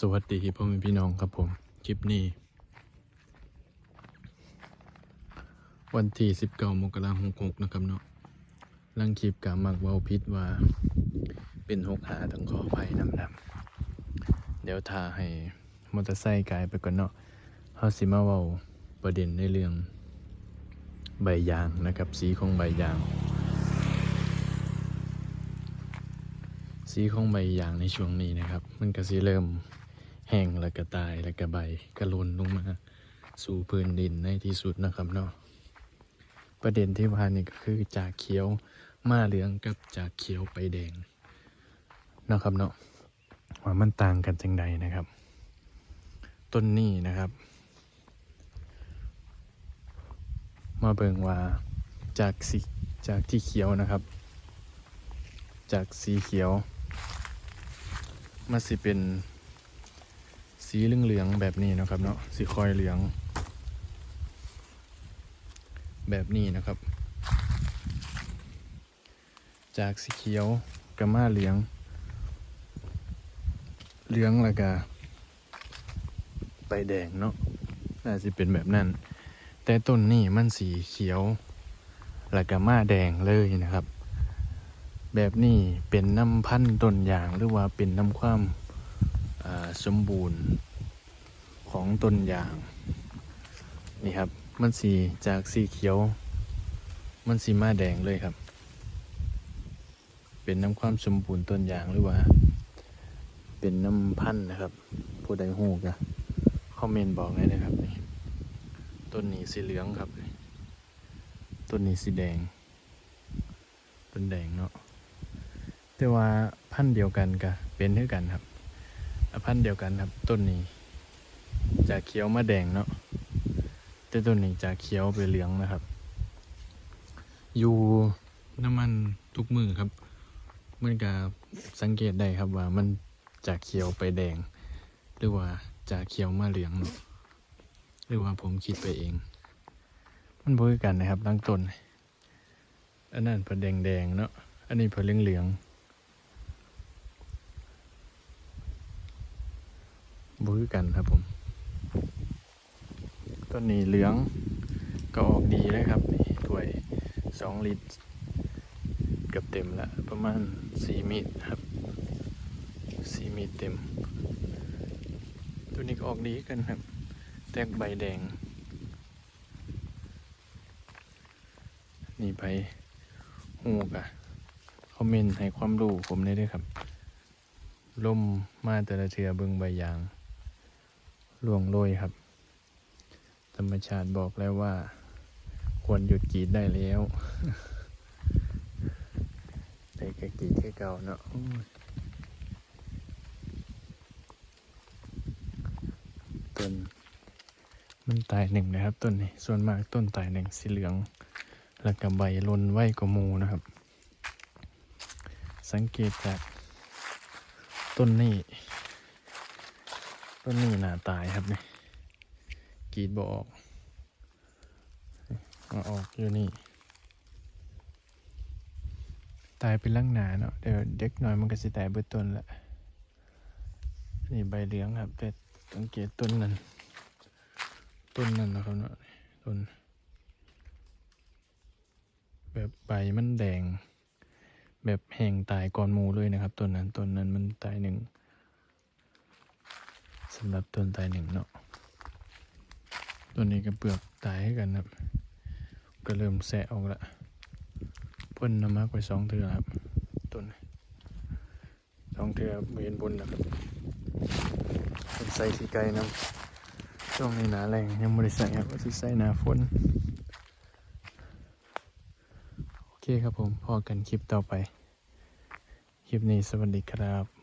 สวัสดีพ่อแม่พี่น้องครับผมคลิปนี้ วันที่19มกราคม66นะครับเนาะลังคลิปกามักเวาพิษว่า เป็นหกหาต้องขอภัยนำนำเดี๋ยวทาให้มอเตอร์ไซค์กายไปก่อนเนาะเฮาสิมาเวาประเด็นในเรื่อง ใบยางนะครับ สีของใบยาง สีของใบยางในช่วงนี้นะครับ มันก็สิเริ่ม แห้งแล้วก็ตายแล้วก็ใบก็หล่นลงมาสู่พื้นดินในที่สุดนะครับเนาะประเด็นที่ว่านี่ก็คือจากเขียวมาเหลืองกับจากเขียวไปแดงนะครับเนาะว่ามันต่างกันจังใดนะครับ ต้นนี้นะครับ มาเบิ่งว่าจากสีจากที่เขียวนะครับ จากสีเขียวมาสิเป็น สีเหลืองๆแบบนี้นะครับเนาะสีคอยเหลือง แบบนี้นะครับ จากสีเขียวกับมาเหลือง เหลืองล้วก็ไปแดงเนาะน่าจะเป็นแบบนั้น แต่ต้นนี่มันสีเขียวล้วก็มาแดงเลยนะครับ แบบนี้เป็นน้ำพันธุ์ต้นยางหรือว่าเป็นน้ำความอ่า สมบูรณ์ของต้นยาง นี่ครับ มันสีจากสีเขียว มันสีมาแดงเลยครับ เป็นน้ำความสมบูรณ์ต้นยางหรือว่า เป็นน้ำพันธุ์นะครับ ผู้ใดหูกะคอมเมนต์บอกเลยนะครับต้นนี้สีเหลืองครับต้นนี้สีแดงต้นแดงเนาะแต่ว่าพันธุ์เดียวกันกะเป็นเท่ากันครับ พันธุ์เดียวกันครับต้นนี้ จากเขียวมาแดงเนาะแต่ต้นนี้จากเขียวไปเหลืองนะครับ อยู่น้ำมันทุกมือครับมันกับสังเกตได้ครับว่ามันจากเขียวไปแดง หรือว่าจากเขียวมาเหลืองเนาะหรือว่าผมคิดไปเอง มันบ่คือกันนะครับตั้งต้นอันนั้นเพิ่นแดงแดงๆเนาะอันนี้เพิ่นเหลืองเหลืองๆ บ่คือกันครับผม ต้นนี้เหลืองก็ออกดีเลยครับนี่ถ้วยสองลิตรเกือบเต็มละประมาณสี่มิตรครับสี่มิตรเต็ม ตัวนี้ก็ออกดีกันครับ แตกใบแดง นี่ไปหูกะคอมเมนต์ให้ความรู้ผมได้ด้วยครับล่มมาแต่ละเทือเบิงใบยาง ล่วงโรยครับ ธรรมชาติบอกแล้วว่า ควรหยุดกรีดได้แล้วแต่ก็กรีดแค่เก่าเนาะต้นมันตายหนึ่งนะครับต้นนี้ส่วนมากต้นตายหนึ่งสีเหลือง แล้วก็ใบลนไหวกว่ามูนะครับ สังเกตจากต้นนี้ ต้นนี้หนาตายครับนี่กรีดบออกมาออกอยู่นี่ ตายเป็นลังหนาเนาะเดี๋ยวเด็กหน่อยมันก็สิตายเบิดต้นละนี่ใบเหลืองครับ แต่สังเกตต้นนั้น ต้นนั้นนะครับเนาะต้น แบบใบมันแดง แบบแห้งตายก่อนหมูเลยนะครับต้นนั้นต้นนั้นมันตายหนึ่งำหรับต้นตายหนึ่งเนาะต้นนี้ก็เปลือกตายให้กันครับ ก็เริ่มแสะออกละพ่นน้ำมากไปสองเทือครับต้นสองเทือเวียนบนนะครับเป็นใส่ขี้ไก่น้ำช่วงนี้หนาแรงยังไม่ได้ใส่ครับว่าสิใส่หนาฝนโอเคครับผมพอกันคลิปต่อไป คลิปนี้สวัสดีครับ